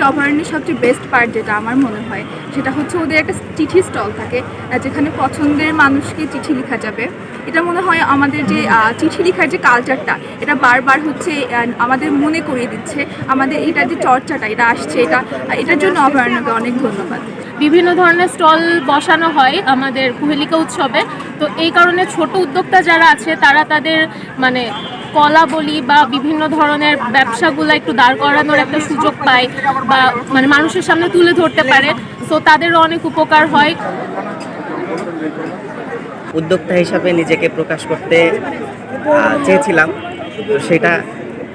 সবচেয়ে অভয়ারণ্যের সবচেয়ে best part যেটা আমার মনে হয়। সেটা হচ্ছে ওদের একটা চিঠি স্টল থাকে যেখানে পছন্দের মানুষকে চিঠি লেখা যাবে। এটা মনে হয় আমাদের যে চিঠি লেখার যে কালচারটা এটা বারবার হচ্ছে আমাদের মনে করিয়ে দিচ্ছে। আমাদের এটা যে চর্চাটা, এটা আসছে, এটা, এটার জন্য অভয়ারণ্যকে অনেক ধন্যবাদ। বিভিন্ন ধরনের স্টল বসানো হয় আমাদের কুহেলিকা উৎসবে। তো এই কারণে ছোট উদ্যোক্তা যারা আছে, তারা তাদের মানে কলা বলি বা বিভিন্ন ধরনের ব্যবসাগুলো একটু দাঁড় করানোর একটা সুযোগ পায় বা মানে মানুষের সামনে তুলে ধরতে পারে। তো তাদেরও অনেক উপকার হয়। উদ্যোক্তা হিসাবে নিজেকে প্রকাশ করতে চেয়েছিলাম। সেটা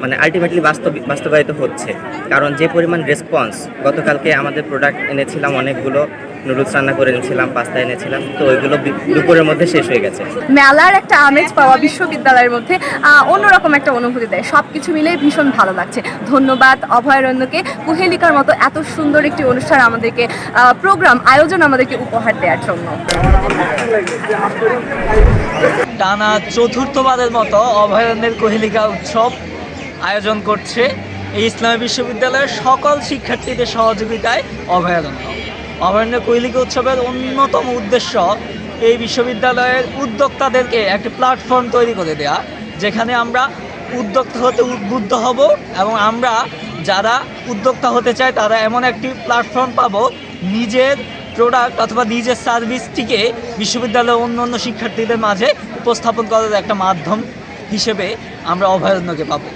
মানে আলটিমেটলি বাস্তব, বাস্তবায়িত হচ্ছে। কারণ যে পরিমাণ রেসপন্স গতকালকে আমাদের প্রোডাক্ট এনেছিলাম অনেকগুলো। নুডলস রান্না করে এনেছিলাম পাস্তা এনেছিলাম তো ওইগুলো দুপুরের মধ্যে শেষ হয়ে গেছে। মেলার একটা আমেজ পাওয়া বিশ্ববিদ্যালয়ের মধ্যে আহ, অন্যরকম একটা অনুভূতি দেয়। সব কিছু মিলে ভীষণ ভালো লাগছে। ধন্যবাদ অভয়ারণ্যকে। কুহেলিকার মতো এত সুন্দর একটি অনুষ্ঠান আমাদেরকে প্রোগ্রাম আয়োজন আমাদেরকে উপহার দেওয়ার জন্য। টানা চতুর্থবারের মতো অভয়ারণ্যের কোহেলিকা উৎসব আয়োজন করছে এই ইসলামী বিশ্ববিদ্যালয়ের সকল শিক্ষার্থীদের সহযোগিতায় অভয়ারণ্য। অভয়ারণ্য কোহেলিকা উৎসবের অন্যতম উদ্দেশ্য এই বিশ্ববিদ্যালয়ের উদ্যোক্তাদেরকে একটি প্ল্যাটফর্ম তৈরি করে দেওয়া যেখানে আমরা উদ্যোক্তা হতে উদ্বুদ্ধ হব এবং আমরা যারা উদ্যোক্তা হতে চায় তারা এমন একটি প্ল্যাটফর্ম পাবো, নিজের প্রোডাক্ট অথবা নিজের সার্ভিসটিকে বিশ্ববিদ্যালয়ের অন্য অন্য শিক্ষার্থীদের মাঝে উপস্থাপন করার একটা মাধ্যম হিসেবে আমরা অভয়ারণ্যকে পাবো।